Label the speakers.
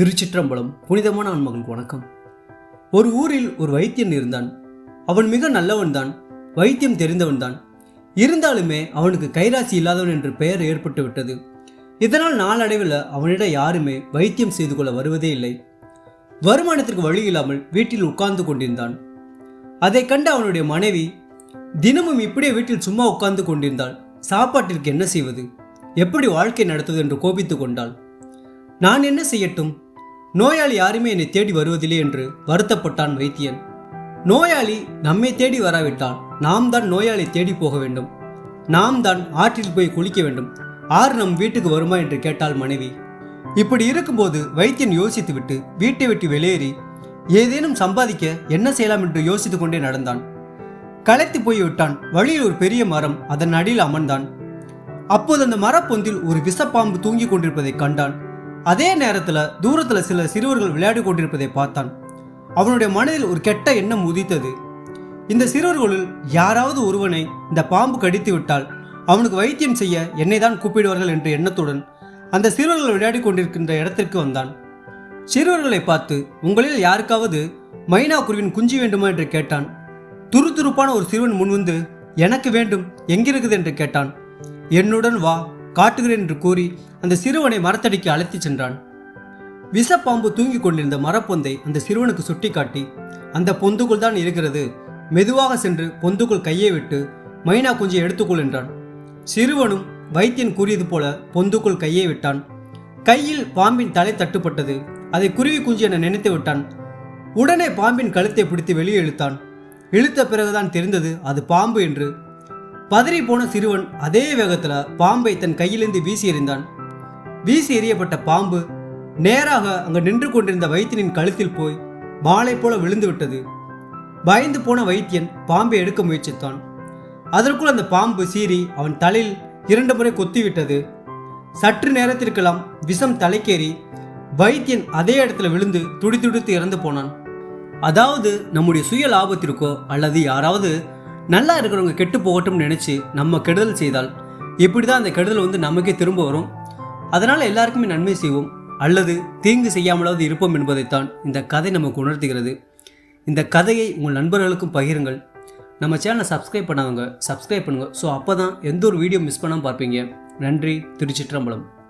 Speaker 1: திருச்சிற்றம்பலம் புனிதமான ஆன்மகளுக்கு வணக்கம். ஒரு ஊரில் ஒரு வைத்தியன் இருந்தான். அவன் மிக நல்லவன்தான் வைத்தியம் தெரிந்தவன்தான். இருந்தாலுமே அவனுக்கு கைராசி இல்லாதவன் என்று பெயர் ஏற்பட்டு விட்டது. இதனால் நாளடைவில் அவனிடம் யாருமே வைத்தியம் செய்து கொள்ள வருவதே இல்லை. வருமானத்திற்கு வழி இல்லாமல் வீட்டில் உட்கார்ந்து கொண்டிருந்தான். அதை கண்டு அவனுடைய மனைவி தினமும் இப்படியே வீட்டில் சும்மா உட்கார்ந்து கொண்டிருந்தாள். சாப்பாட்டிற்கு என்ன செய்வது? எப்படி வாழ்க்கை நடத்துவது என்று கோபித்து கொண்டாள். நான் என்ன செய்யட்டும்? நோயாளி யாருமே என்னை தேடி வருவதில்லை என்று வருத்தப்பட்டான் வைத்தியன். நோயாளி நம்மை தேடி வராவிட்டால் நாம் தான் நோயாளி தேடி போக வேண்டும். நாம் தான் ஆற்றில் போய் குளிக்க வேண்டும். ஆறு நம் வீட்டுக்கு வருமா என்று கேட்டாள் மனைவி. இப்படி இருக்கும்போது வைத்தியன் யோசித்துவிட்டு வீட்டை விட்டு வெளியேறி ஏதேனும் சம்பாதிக்க என்ன செய்யலாம்? என்று யோசித்து கொண்டே நடந்தான். களைத்து போய் விட்டான் வழியில் ஒரு பெரிய மரம் அதன் அடியில் அமர்ந்தான். அப்போது அந்த மரப்பொந்தில் ஒரு விஷப்பாம்பு தூங்கிக் கொண்டிருப்பதை கண்டான். அதே நேரத்தில் தூரத்தில் சில சிறுவர்கள் விளையாடி கொண்டிருப்பதை பார்த்தான். அவனுடைய மனதில் ஒரு கெட்ட எண்ணம் உதித்தது. இந்த சிறுவர்களுள் யாராவது ஒருவனை இந்த பாம்பு கடித்து விட்டால் அவனுக்கு வைத்தியம் செய்ய என்னை தான் கூப்பிடுவார்கள் என்ற எண்ணத்துடன் அந்த சிறுவர்கள் விளையாடி கொண்டிருக்கின்ற இடத்திற்கு வந்தான். சிறுவர்களை பார்த்து உங்களில் யாருக்காவது மைனா குருவின் குஞ்சு வேண்டுமா? என்று கேட்டான். துருதுருப்பான ஒரு சிறுவன் முன்வந்து எனக்கு வேண்டும் எங்கிருக்குது? என்று கேட்டான். என்னுடன் வா காட்டுகிறேன் என்று கூறி அந்த சிறுவனை மரத்தடிக்கு அழைத்துச் சென்றான். விஷப்பாம்பு தூங்கிக் கொண்டிருந்த மரப்பொந்தை அந்த சிறுவனுக்கு சுட்டிக்காட்டி அந்த பொந்துக்குள் தான் இருக்கிறது. மெதுவாக சென்று பொந்துக்குள் கையை விட்டு மைனா குஞ்சை எடுத்துக்கொள் என்றான். சிறுவனும் வைத்தியன் கூறியது போல பொந்துக்குள் கையை விட்டான். கையில் பாம்பின் தலை தட்டுப்பட்டது. அதை குருவி குஞ்சு என நினைத்து விட்டான். உடனே பாம்பின் கழுத்தை பிடித்து வெளியே இழுத்தான். இழுத்த பிறகுதான் தெரிந்தது அது பாம்பு என்று பதறி போன சிறுவன் அதே வேகத்துல பாம்பை தன் கையிலிருந்து வீசி எறிந்தான். வீசி எறியப்பட்ட பாம்பு நேராக அங்கு நின்று கொண்டிருந்த வைத்தியனின் கழுத்தில் போய் மாலை போல விழுந்து விட்டது. பயந்து போன வைத்தியன் பாம்பை எடுக்க முயற்சித்தான். அதற்குள் அந்த பாம்பு சீறி அவன் தலையில் இரண்டு முறை கொத்திவிட்டது. சற்று நேரத்திற்கெல்லாம் விஷம் தலைக்கேறி வைத்தியன் அதே இடத்துல விழுந்து துடிதுடித்து இறந்து போனான். அதாவது நம்முடைய சுய லாபத்திற்கோ அல்லது யாராவது நல்லா இருக்கிறவங்க கெட்டு போகட்டும்னு நினச்சி நம்ம கெடுதல் செய்தால் இப்படி தான் அந்த கெடுதல் வந்து நமக்கே திரும்ப வரும். அதனால் எல்லாருக்குமே நன்மை செய்வோம். அல்லது தீங்கு செய்யாமலாவது இருப்போம் என்பதைத்தான் இந்த கதை நமக்கு உணர்த்துகிறது. இந்த கதையை உங்கள் நண்பர்களுக்கும் பகிருங்கள். நம்ம சேனலை சப்ஸ்கிரைப் பண்ணாதவங்க சப்ஸ்கிரைப் பண்ணுங்கள் ஸோ அப்போ தான் எந்த ஒரு வீடியோ மிஸ் பண்ணாமல் பார்ப்பீங்க. நன்றி திருச்சிற்றம்பலம்.